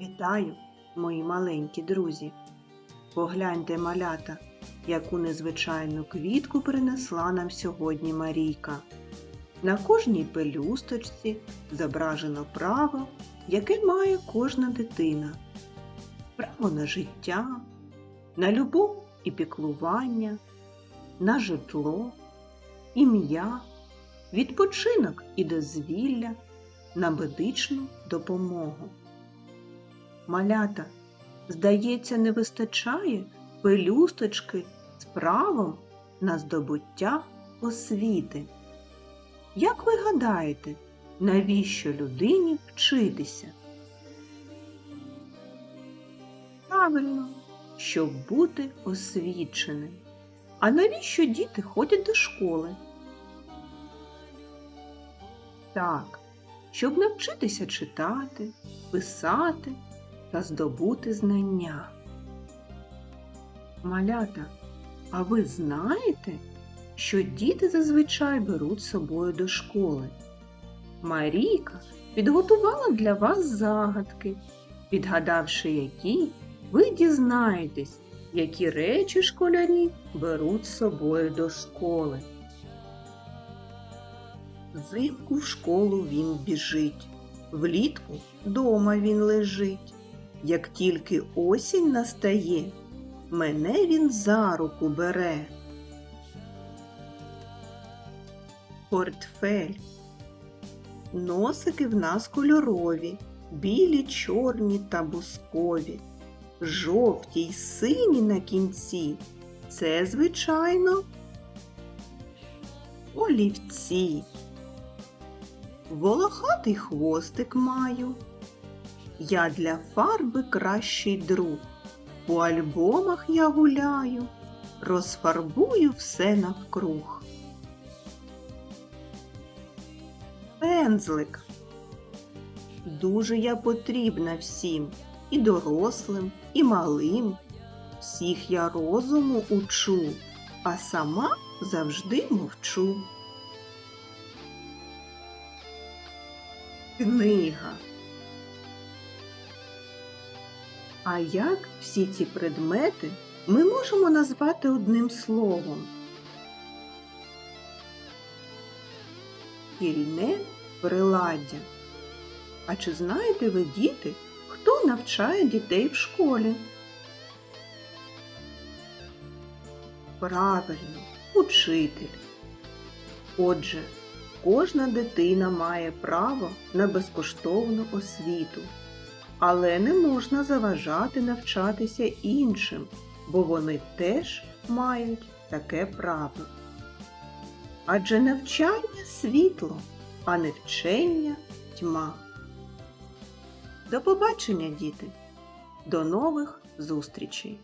Вітаю, мої маленькі друзі. Погляньте, малята, яку незвичайну квітку принесла нам сьогодні Марійка. На кожній пелюсточці зображено право, яке має кожна дитина. Право на життя, на любов і піклування, на житло, ім'я, відпочинок і дозвілля, на медичну допомогу. Малята, здається, не вистачає пелюсточки з правом на здобуття освіти. Як ви гадаєте, навіщо людині вчитися? Правильно, щоб бути освіченим. А навіщо діти ходять до школи? Так, щоб навчитися читати, писати та здобути знання. Малята, а ви знаєте, що діти зазвичай беруть з собою до школи? Марійка підготувала для вас загадки, відгадавши які, ви дізнаєтесь, які речі школярі беруть з собою до школи. Взимку в школу він біжить, влітку дома він лежить. Як тільки осінь настає, мене він за руку бере. Портфель. Носики в нас кольорові, білі, чорні та бускові, жовті й сині на кінці. Це, звичайно, олівці. Волохатий хвостик маю. Я для фарби кращий друг. По альбомах я гуляю, розфарбую все навкруг. Пензлик. Дуже я потрібна всім, і дорослим, і малим. Всіх я розуму учу, а сама завжди мовчу. Книга. А як всі ці предмети ми можемо назвати одним словом? Шкільне приладдя. А чи знаєте ви, діти, хто навчає дітей в школі? Правильно, учитель. Отже, кожна дитина має право на безкоштовну освіту. Але не можна заважати навчатися іншим, бо вони теж мають таке право. Адже навчання світло, а не вчення тьма. До побачення, діти! До нових зустрічей!